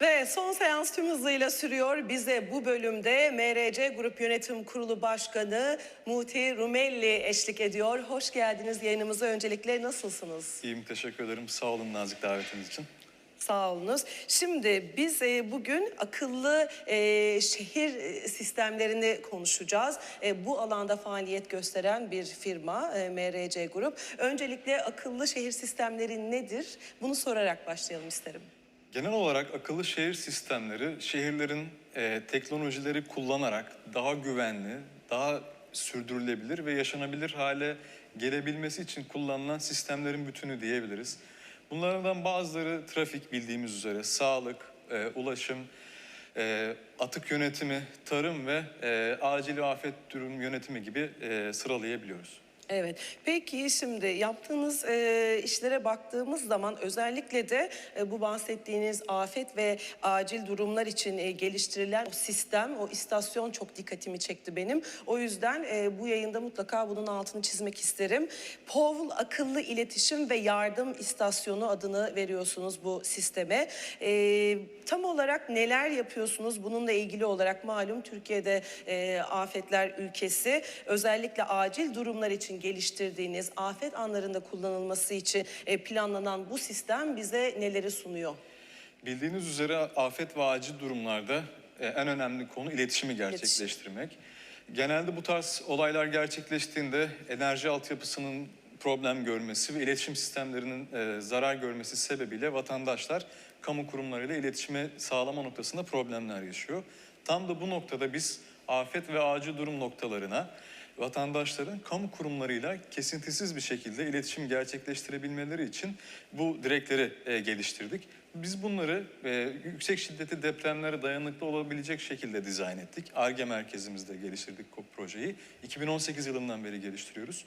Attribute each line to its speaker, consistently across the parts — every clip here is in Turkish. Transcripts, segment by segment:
Speaker 1: Ve son seans tüm hızıyla sürüyor. Bize bu bölümde MRC Grup Yönetim Kurulu Başkanı Muti Rumelli eşlik ediyor. Hoş geldiniz yayınımıza. Öncelikle nasılsınız?
Speaker 2: İyiyim, teşekkür ederim. Sağ olun nazik davetiniz için.
Speaker 1: Sağ olunuz. Şimdi biz e, bugün akıllı e, şehir e, sistemlerini konuşacağız. E, bu alanda faaliyet gösteren bir firma e, MRC Grup. Öncelikle akıllı şehir sistemleri nedir? Bunu sorarak başlayalım isterim.
Speaker 2: Genel olarak akıllı şehir sistemleri, şehirlerin e, teknolojileri kullanarak daha güvenli, daha sürdürülebilir ve yaşanabilir hale gelebilmesi için kullanılan sistemlerin bütünü diyebiliriz. Bunlardan bazıları trafik bildiğimiz üzere, sağlık, e, ulaşım, e, atık yönetimi, tarım ve e, acil afet durum yönetimi gibi e, sıralayabiliyoruz.
Speaker 1: Evet. Peki şimdi yaptığınız e, işlere baktığımız zaman özellikle de e, bu bahsettiğiniz afet ve acil durumlar için e, geliştirilen o sistem, o istasyon çok dikkatimi çekti benim. O yüzden e, bu yayında mutlaka bunun altını çizmek isterim. POVL Akıllı İletişim ve Yardım İstasyonu adını veriyorsunuz bu sisteme. E, tam olarak neler yapıyorsunuz? Bununla ilgili olarak malum Türkiye'de e, afetler ülkesi. Özellikle acil durumlar için geliştirdiğiniz, afet anlarında kullanılması için e, planlanan bu sistem bize neleri sunuyor?
Speaker 2: Bildiğiniz üzere afet ve acil durumlarda e, en önemli konu iletişimi gerçekleştirmek. Genelde bu tarz olaylar gerçekleştiğinde enerji altyapısının problem görmesi ve iletişim sistemlerinin e, zarar görmesi sebebiyle vatandaşlar kamu kurumlarıyla iletişime sağlama noktasında problemler yaşıyor. Tam da bu noktada biz afet ve acil durum noktalarına vatandaşların kamu kurumlarıyla kesintisiz bir şekilde iletişim gerçekleştirebilmeleri için bu direkleri e, geliştirdik. Biz bunları e, yüksek şiddetli depremlere dayanıklı olabilecek şekilde dizayn ettik. ARGE merkezimizde geliştirdik bu projeyi. 2018 yılından beri geliştiriyoruz.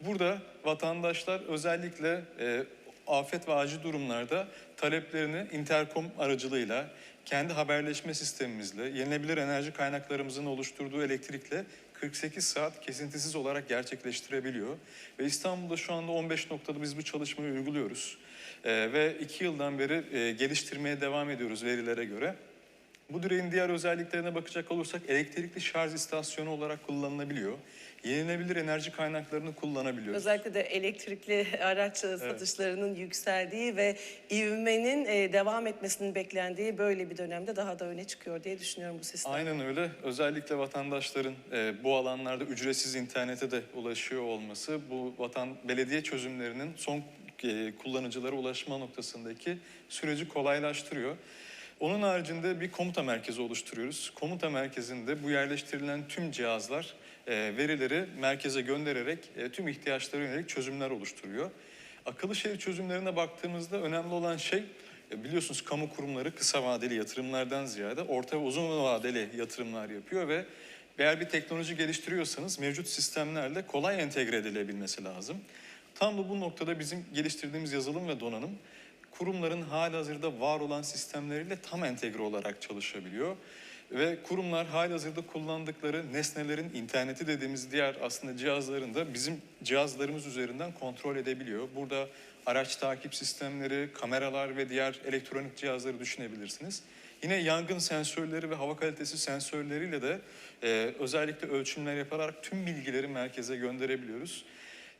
Speaker 2: Burada vatandaşlar özellikle e, afet ve acil durumlarda taleplerini interkom aracılığıyla kendi haberleşme sistemimizle, yenilebilir enerji kaynaklarımızın oluşturduğu elektrikle 48 saat kesintisiz olarak gerçekleştirebiliyor. Ve İstanbul'da şu anda 15 noktada biz bu çalışmayı uyguluyoruz. Ee, ve 2 yıldan beri e, geliştirmeye devam ediyoruz verilere göre. Bu direğin diğer özelliklerine bakacak olursak elektrikli şarj istasyonu olarak kullanılabiliyor. Yenilenebilir enerji kaynaklarını kullanabiliyoruz.
Speaker 1: Özellikle de elektrikli araç satışlarının yükseldiği ve ivmenin e, devam etmesinin beklendiği böyle bir dönemde daha da öne çıkıyor diye düşünüyorum bu sistem.
Speaker 2: Aynen öyle. Özellikle vatandaşların e, bu alanlarda ücretsiz internete de ulaşıyor olması bu vatan belediye çözümlerinin son e, kullanıcılara ulaşma noktasındaki süreci kolaylaştırıyor. Onun haricinde bir komuta merkezi oluşturuyoruz. Komuta merkezinde bu yerleştirilen tüm cihazlar e, verileri merkeze göndererek e, tüm ihtiyaçlara yönelik çözümler oluşturuyor. Akıllı şehir çözümlerine baktığımızda önemli olan şey e, biliyorsunuz kamu kurumları kısa vadeli yatırımlardan ziyade orta ve uzun vadeli yatırımlar yapıyor ve eğer bir teknoloji geliştiriyorsanız mevcut sistemlerle kolay entegre edilebilmesi lazım. Tam da bu noktada bizim geliştirdiğimiz yazılım ve donanım kurumların halihazırda var olan sistemleriyle tam entegre olarak çalışabiliyor. Ve kurumlar halihazırda kullandıkları nesnelerin interneti dediğimiz diğer aslında cihazların da bizim cihazlarımız üzerinden kontrol edebiliyor. Burada araç takip sistemleri, kameralar ve diğer elektronik cihazları düşünebilirsiniz. Yine yangın sensörleri ve hava kalitesi sensörleriyle de e, özellikle ölçümler yaparak tüm bilgileri merkeze gönderebiliyoruz.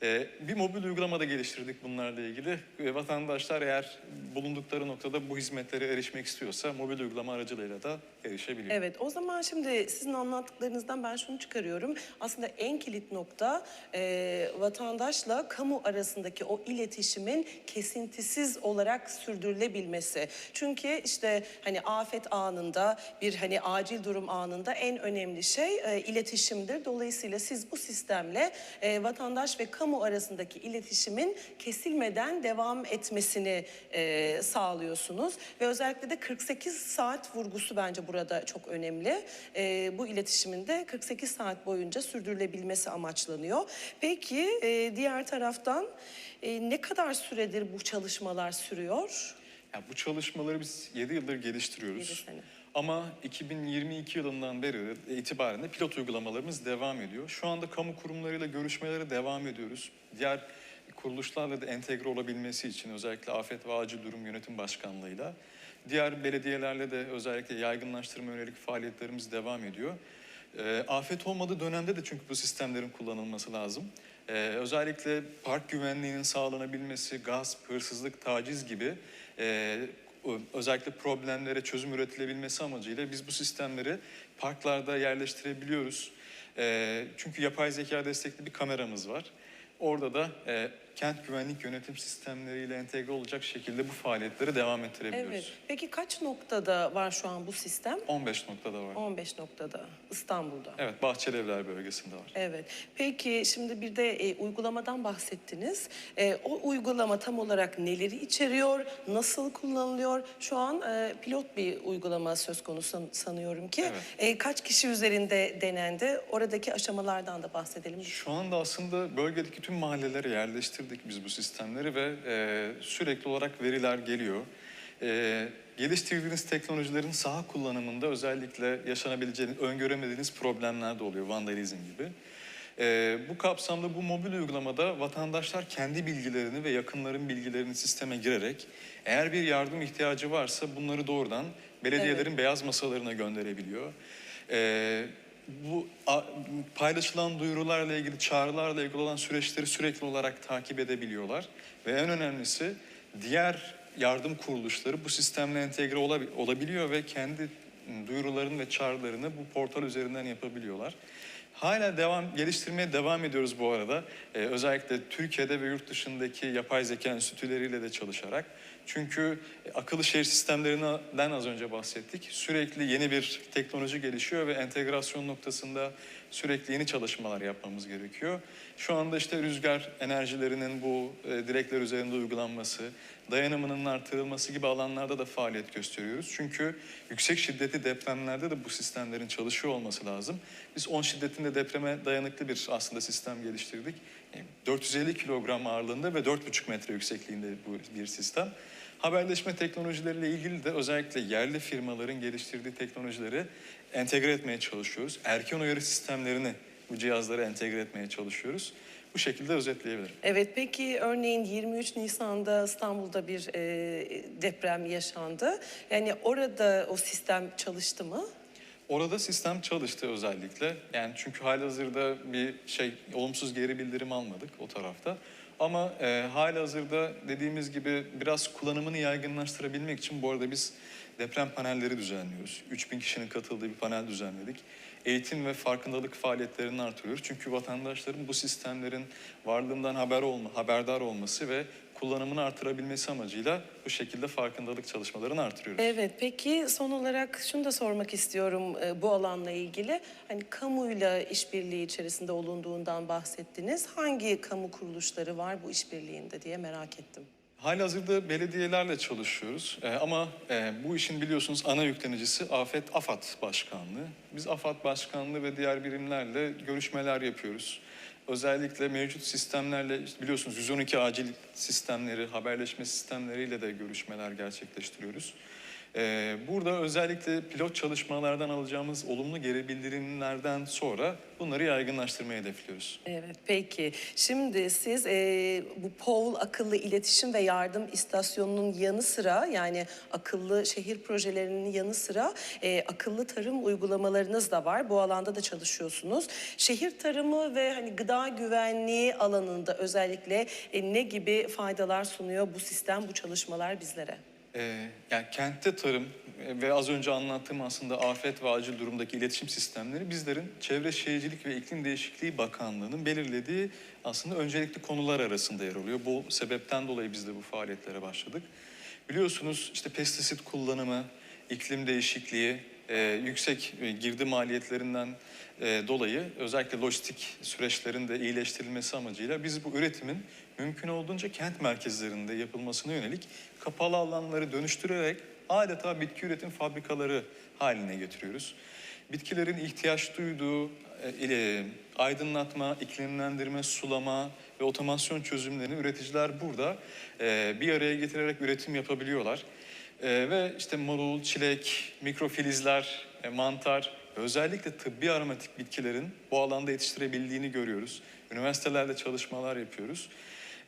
Speaker 2: Ee, bir mobil uygulama da geliştirdik bunlarla ilgili. Ve vatandaşlar eğer bulundukları noktada bu hizmetlere erişmek istiyorsa mobil uygulama aracılığıyla da erişebiliyor.
Speaker 1: Evet o zaman şimdi sizin anlattıklarınızdan ben şunu çıkarıyorum. Aslında en kilit nokta e, vatandaşla kamu arasındaki o iletişimin kesintisiz olarak sürdürülebilmesi. Çünkü işte hani afet anında bir hani acil durum anında en önemli şey e, iletişimdir. Dolayısıyla siz bu sistemle e, vatandaş ve kamu arasındaki iletişimin kesilmeden devam etmesini e, sağlıyorsunuz. Ve özellikle de 48 saat vurgusu bence burada çok önemli. E, bu iletişimin de 48 saat boyunca sürdürülebilmesi amaçlanıyor. Peki e, diğer taraftan e, ne kadar süredir bu çalışmalar sürüyor?
Speaker 2: Yani bu çalışmaları biz 7 yıldır geliştiriyoruz.
Speaker 1: Yedi sene.
Speaker 2: Ama 2022 yılından beri itibaren de pilot uygulamalarımız devam ediyor. Şu anda kamu kurumlarıyla görüşmelere devam ediyoruz. Diğer kuruluşlarla da entegre olabilmesi için özellikle Afet ve Acil Durum Yönetim Başkanlığı'yla diğer belediyelerle de özellikle yaygınlaştırma yönelik faaliyetlerimiz devam ediyor. Ee, afet olmadığı dönemde de çünkü bu sistemlerin kullanılması lazım. Ee, özellikle park güvenliğinin sağlanabilmesi, gasp, hırsızlık, taciz gibi e, özellikle problemlere çözüm üretilebilmesi amacıyla biz bu sistemleri parklarda yerleştirebiliyoruz. Çünkü yapay zeka destekli bir kameramız var. Orada da kent güvenlik yönetim sistemleriyle entegre olacak şekilde bu faaliyetleri devam ettirebiliyoruz.
Speaker 1: Evet. Peki kaç noktada var şu an bu sistem?
Speaker 2: 15 noktada var.
Speaker 1: 15 noktada İstanbul'da.
Speaker 2: Evet, Bahçelievler bölgesinde var.
Speaker 1: Evet. Peki şimdi bir de e, uygulamadan bahsettiniz. E, o uygulama tam olarak neleri içeriyor, nasıl kullanılıyor? Şu an e, pilot bir uygulama söz konusu san- sanıyorum ki.
Speaker 2: Evet.
Speaker 1: E, kaç kişi üzerinde denendi? Oradaki aşamalardan da bahsedelim.
Speaker 2: Şu anda aslında bölgedeki tüm mahallelere yerleştirdik biz bu sistemleri ve e, sürekli olarak veriler geliyor. E, geliştirdiğiniz teknolojilerin saha kullanımında özellikle yaşanabileceğiniz, öngöremediğiniz problemler de oluyor, vandalizm gibi. E, bu kapsamda bu mobil uygulamada vatandaşlar kendi bilgilerini ve yakınların bilgilerini sisteme girerek eğer bir yardım ihtiyacı varsa bunları doğrudan belediyelerin beyaz masalarına gönderebiliyor. E, bu paylaşılan duyurularla ilgili, çağrılarla ilgili olan süreçleri sürekli olarak takip edebiliyorlar. Ve en önemlisi diğer yardım kuruluşları bu sistemle entegre olabi- olabiliyor ve kendi duyurularını ve çağrılarını bu portal üzerinden yapabiliyorlar. Hala devam geliştirmeye devam ediyoruz bu arada. Ee, özellikle Türkiye'de ve yurt dışındaki yapay zeka enstitüleriyle de çalışarak. Çünkü e, akıllı şehir sistemlerinden az önce bahsettik. Sürekli yeni bir teknoloji gelişiyor ve entegrasyon noktasında sürekli yeni çalışmalar yapmamız gerekiyor. Şu anda işte rüzgar enerjilerinin bu e, direkler üzerinde uygulanması, dayanımının artırılması gibi alanlarda da faaliyet gösteriyoruz. Çünkü yüksek şiddetli depremlerde de bu sistemlerin çalışıyor olması lazım. Biz 10 şiddetinde depreme dayanıklı bir aslında sistem geliştirdik. E, 450 kilogram ağırlığında ve 4,5 metre yüksekliğinde bu bir sistem. Haberleşme teknolojileriyle ilgili de özellikle yerli firmaların geliştirdiği teknolojileri entegre etmeye çalışıyoruz. Erken uyarı sistemlerini bu cihazlara entegre etmeye çalışıyoruz. Bu şekilde özetleyebilirim.
Speaker 1: Evet peki örneğin 23 Nisan'da İstanbul'da bir e, deprem yaşandı. Yani orada o sistem çalıştı mı?
Speaker 2: Orada sistem çalıştı özellikle. Yani çünkü halihazırda bir şey olumsuz geri bildirim almadık o tarafta. Ama e, halihazırda dediğimiz gibi biraz kullanımını yaygınlaştırabilmek için bu arada biz deprem panelleri düzenliyoruz. 3000 kişinin katıldığı bir panel düzenledik. Eğitim ve farkındalık faaliyetlerini artırıyoruz. Çünkü vatandaşların bu sistemlerin varlığından haber olma, haberdar olması ve kullanımını artırabilmesi amacıyla bu şekilde farkındalık çalışmalarını artırıyoruz.
Speaker 1: Evet peki son olarak şunu da sormak istiyorum e, bu alanla ilgili. Hani kamuyla işbirliği içerisinde olunduğundan bahsettiniz. Hangi kamu kuruluşları var bu işbirliğinde diye merak ettim.
Speaker 2: Halihazırda belediyelerle çalışıyoruz Ee, ama e, bu işin biliyorsunuz ana yüklenicisi Afet AFAD Başkanlığı. Biz AFAD Başkanlığı ve diğer birimlerle görüşmeler yapıyoruz. Özellikle mevcut sistemlerle işte biliyorsunuz 112 acil sistemleri, haberleşme sistemleriyle de görüşmeler gerçekleştiriyoruz. Ee, burada özellikle pilot çalışmalardan alacağımız olumlu geri bildirimlerden sonra bunları yaygınlaştırmayı hedefliyoruz.
Speaker 1: Evet peki. Şimdi siz e, bu POL akıllı iletişim ve yardım istasyonunun yanı sıra yani akıllı şehir projelerinin yanı sıra e, akıllı tarım uygulamalarınız da var. Bu alanda da çalışıyorsunuz. Şehir tarımı ve hani gıda güvenliği alanında özellikle e, ne gibi faydalar sunuyor bu sistem, bu çalışmalar bizlere?
Speaker 2: Ee, yani kentte tarım e, ve az önce anlattığım aslında afet ve acil durumdaki iletişim sistemleri bizlerin Çevre Şehircilik ve İklim Değişikliği Bakanlığı'nın belirlediği aslında öncelikli konular arasında yer alıyor. Bu sebepten dolayı biz de bu faaliyetlere başladık. Biliyorsunuz işte pestisit kullanımı, iklim değişikliği, e, yüksek e, girdi maliyetlerinden e, dolayı özellikle lojistik süreçlerin de iyileştirilmesi amacıyla biz bu üretimin mümkün olduğunca kent merkezlerinde yapılmasına yönelik kapalı alanları dönüştürerek adeta bitki üretim fabrikaları haline getiriyoruz. Bitkilerin ihtiyaç duyduğu e, ile aydınlatma, iklimlendirme, sulama ve otomasyon çözümlerini üreticiler burada e, bir araya getirerek üretim yapabiliyorlar. E, ve işte marul, çilek, mikrofilizler, e, mantar özellikle tıbbi aromatik bitkilerin bu alanda yetiştirebildiğini görüyoruz. Üniversitelerde çalışmalar yapıyoruz.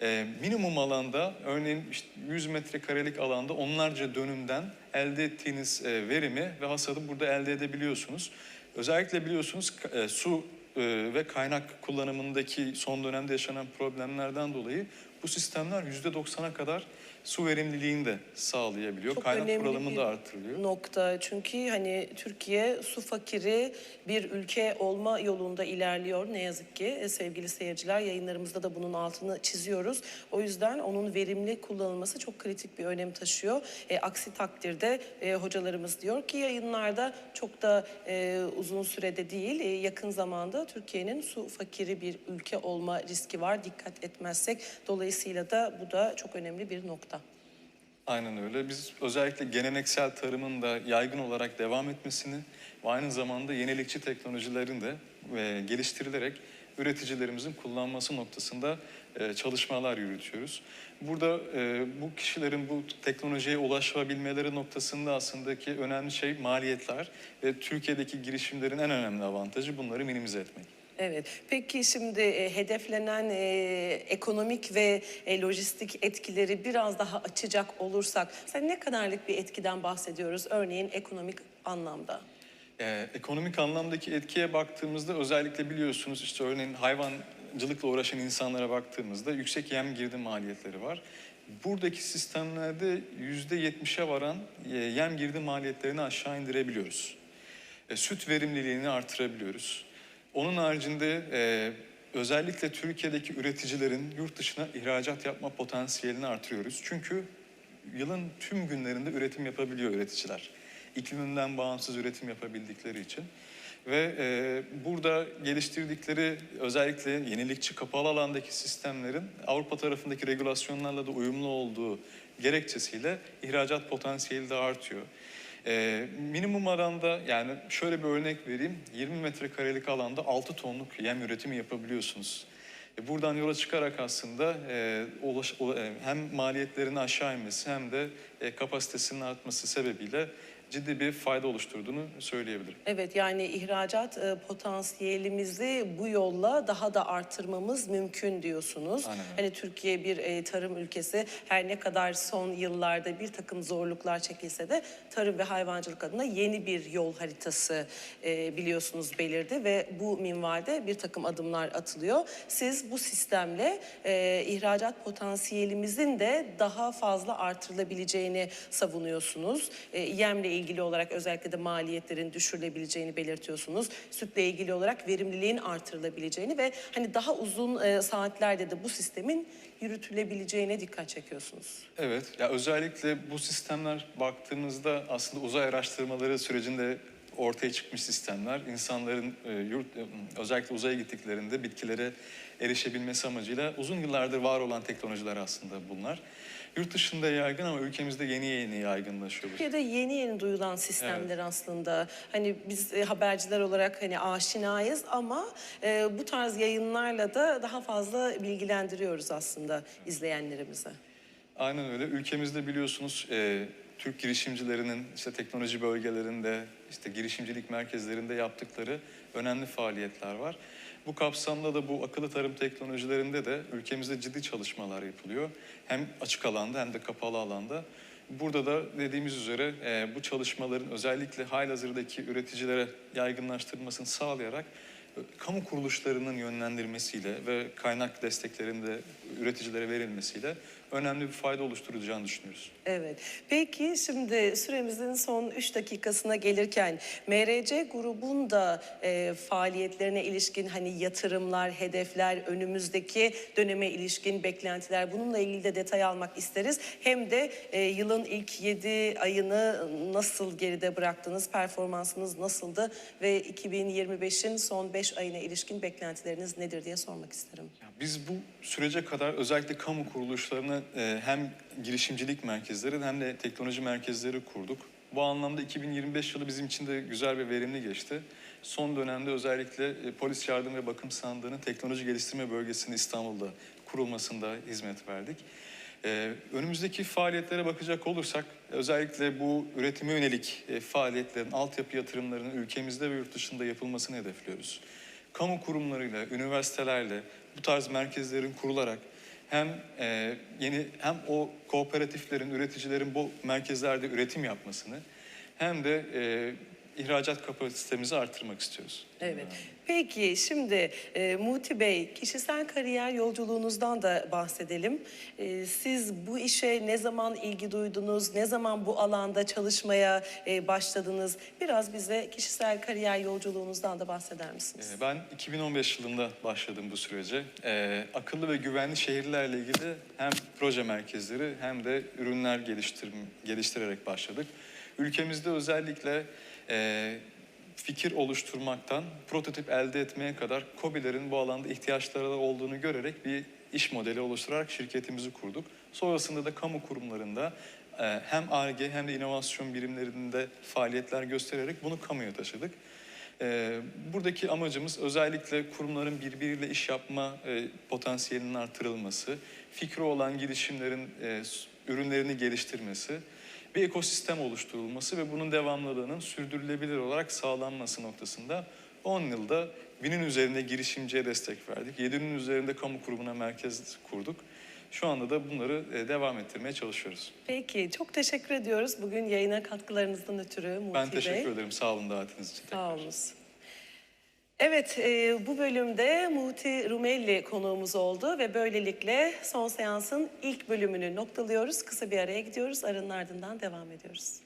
Speaker 2: E, minimum alanda örneğin işte 100 metrekarelik alanda onlarca dönümden elde ettiğiniz e, verimi ve hasadı burada elde edebiliyorsunuz. Özellikle biliyorsunuz e, su e, ve kaynak kullanımındaki son dönemde yaşanan problemlerden dolayı bu sistemler %90'a kadar su verimliliğini de sağlayabiliyor.
Speaker 1: Çok
Speaker 2: kaynak
Speaker 1: bir
Speaker 2: da artırılıyor.
Speaker 1: nokta. Çünkü hani Türkiye su fakiri bir ülke olma yolunda ilerliyor ne yazık ki. E, sevgili seyirciler yayınlarımızda da bunun altını çiziyoruz. O yüzden onun verimli kullanılması çok kritik bir önem taşıyor. E, aksi takdirde e, hocalarımız diyor ki yayınlarda çok da e, uzun sürede değil e, yakın zamanda Türkiye'nin su fakiri bir ülke olma riski var dikkat etmezsek. Dolayısıyla da bu da çok önemli bir nokta.
Speaker 2: Aynen öyle. Biz özellikle geleneksel tarımın da yaygın olarak devam etmesini ve aynı zamanda yenilikçi teknolojilerin de e, geliştirilerek üreticilerimizin kullanması noktasında e, çalışmalar yürütüyoruz. Burada e, bu kişilerin bu teknolojiye ulaşabilmeleri noktasında aslında ki önemli şey maliyetler ve Türkiye'deki girişimlerin en önemli avantajı bunları minimize etmek.
Speaker 1: Evet. Peki şimdi e, hedeflenen e, ekonomik ve e, lojistik etkileri biraz daha açacak olursak, sen ne kadarlık bir etkiden bahsediyoruz? Örneğin ekonomik anlamda.
Speaker 2: Ee, ekonomik anlamdaki etkiye baktığımızda özellikle biliyorsunuz işte örneğin hayvancılıkla uğraşan insanlara baktığımızda yüksek yem girdi maliyetleri var. Buradaki sistemlerde yüzde yetmişe varan e, yem girdi maliyetlerini aşağı indirebiliyoruz. E, süt verimliliğini artırabiliyoruz. Onun haricinde e, özellikle Türkiye'deki üreticilerin yurt dışına ihracat yapma potansiyelini artırıyoruz. Çünkü yılın tüm günlerinde üretim yapabiliyor üreticiler. İkliminden bağımsız üretim yapabildikleri için. Ve e, burada geliştirdikleri özellikle yenilikçi kapalı alandaki sistemlerin Avrupa tarafındaki regülasyonlarla da uyumlu olduğu gerekçesiyle ihracat potansiyeli de artıyor. E, minimum alanda yani şöyle bir örnek vereyim. 20 metrekarelik alanda 6 tonluk yem üretimi yapabiliyorsunuz. E, Buradan yola çıkarak aslında e, ulaş, ula- e, hem maliyetlerin aşağı inmesi hem de e, kapasitesinin artması sebebiyle ciddi bir fayda oluşturduğunu söyleyebilirim.
Speaker 1: Evet yani ihracat e, potansiyelimizi bu yolla daha da artırmamız mümkün diyorsunuz.
Speaker 2: Aynen.
Speaker 1: Hani Türkiye bir e, tarım ülkesi her ne kadar son yıllarda bir takım zorluklar çekilse de tarım ve hayvancılık adına yeni bir yol haritası e, biliyorsunuz belirdi ve bu minvalde bir takım adımlar atılıyor. Siz bu sistemle e, ihracat potansiyelimizin de daha fazla artırılabileceğini savunuyorsunuz. E, yemle ilgili olarak özellikle de maliyetlerin düşürülebileceğini belirtiyorsunuz. Sütle ilgili olarak verimliliğin artırılabileceğini ve hani daha uzun e, saatlerde de bu sistemin yürütülebileceğine dikkat çekiyorsunuz.
Speaker 2: Evet, ya özellikle bu sistemler baktığımızda aslında uzay araştırmaları sürecinde ortaya çıkmış sistemler. İnsanların e, yurt, e, özellikle uzaya gittiklerinde bitkilere erişebilmesi amacıyla uzun yıllardır var olan teknolojiler aslında bunlar. Yurt dışında yaygın ama ülkemizde yeni yeni yaygınlaşıyor. bu.
Speaker 1: Türkiye'de yeni yeni duyulan sistemler aslında. Hani biz e, haberciler olarak hani aşinayız ama e, bu tarz yayınlarla da daha fazla bilgilendiriyoruz aslında izleyenlerimizi.
Speaker 2: Aynen öyle. Ülkemizde biliyorsunuz e, Türk girişimcilerinin işte teknoloji bölgelerinde, işte girişimcilik merkezlerinde yaptıkları önemli faaliyetler var. Bu kapsamda da bu akıllı tarım teknolojilerinde de ülkemizde ciddi çalışmalar yapılıyor. Hem açık alanda hem de kapalı alanda. Burada da dediğimiz üzere e, bu çalışmaların özellikle halihazırdaki üreticilere yaygınlaştırılmasını sağlayarak e, kamu kuruluşlarının yönlendirmesiyle ve kaynak desteklerinin de üreticilere verilmesiyle önemli bir fayda oluşturacağını düşünüyoruz.
Speaker 1: Evet. Peki şimdi süremizin son 3 dakikasına gelirken MRC grubun da e, faaliyetlerine ilişkin hani yatırımlar, hedefler, önümüzdeki döneme ilişkin beklentiler bununla ilgili de detay almak isteriz. Hem de e, yılın ilk 7 ayını nasıl geride bıraktınız, performansınız nasıldı ve 2025'in son 5 ayına ilişkin beklentileriniz nedir diye sormak isterim.
Speaker 2: Biz bu sürece kadar özellikle kamu kuruluşlarına e, hem girişimcilik merkezleri hem de teknoloji merkezleri kurduk. Bu anlamda 2025 yılı bizim için de güzel ve verimli geçti. Son dönemde özellikle e, Polis Yardım ve Bakım Sandığı'nın teknoloji geliştirme bölgesinin İstanbul'da kurulmasında hizmet verdik. Ee, önümüzdeki faaliyetlere bakacak olursak özellikle bu üretime yönelik e, faaliyetlerin, altyapı yatırımlarının ülkemizde ve yurt dışında yapılmasını hedefliyoruz. Kamu kurumlarıyla, üniversitelerle bu tarz merkezlerin kurularak hem e, yeni hem o kooperatiflerin, üreticilerin bu merkezlerde üretim yapmasını hem de e, ihracat kapasitemizi artırmak istiyoruz.
Speaker 1: Evet. Peki şimdi e, Muti Bey kişisel kariyer yolculuğunuzdan da bahsedelim. E, siz bu işe ne zaman ilgi duydunuz? Ne zaman bu alanda çalışmaya e, başladınız? Biraz bize kişisel kariyer yolculuğunuzdan da bahseder misiniz?
Speaker 2: Ee, Ben 2015 yılında başladım bu sürece. Ee, akıllı ve güvenli şehirlerle ilgili hem proje merkezleri hem de ürünler geliştir geliştirerek başladık. Ülkemizde özellikle e, fikir oluşturmaktan prototip elde etmeye kadar KOBİ'lerin bu alanda ihtiyaçları olduğunu görerek bir iş modeli oluşturarak şirketimizi kurduk. Sonrasında da kamu kurumlarında e, hem ARGE hem de inovasyon birimlerinde faaliyetler göstererek bunu kamuya taşıdık. Ee, buradaki amacımız özellikle kurumların birbiriyle iş yapma e, potansiyelinin artırılması, fikri olan girişimlerin e, ürünlerini geliştirmesi, bir ekosistem oluşturulması ve bunun devamlılığının sürdürülebilir olarak sağlanması noktasında 10 yılda binin üzerinde girişimciye destek verdik. 7'nin üzerinde kamu kurumuna merkez kurduk. Şu anda da bunları e, devam ettirmeye çalışıyoruz.
Speaker 1: Peki çok teşekkür ediyoruz bugün yayına katkılarınızdan ötürü Muti
Speaker 2: Ben
Speaker 1: Bey.
Speaker 2: teşekkür ederim sağ olun davetiniz için.
Speaker 1: Sağ olunuz. Evet, e, bu bölümde Muti Rumelli konuğumuz oldu ve böylelikle son seansın ilk bölümünü noktalıyoruz. Kısa bir araya gidiyoruz, aranın ardından devam ediyoruz.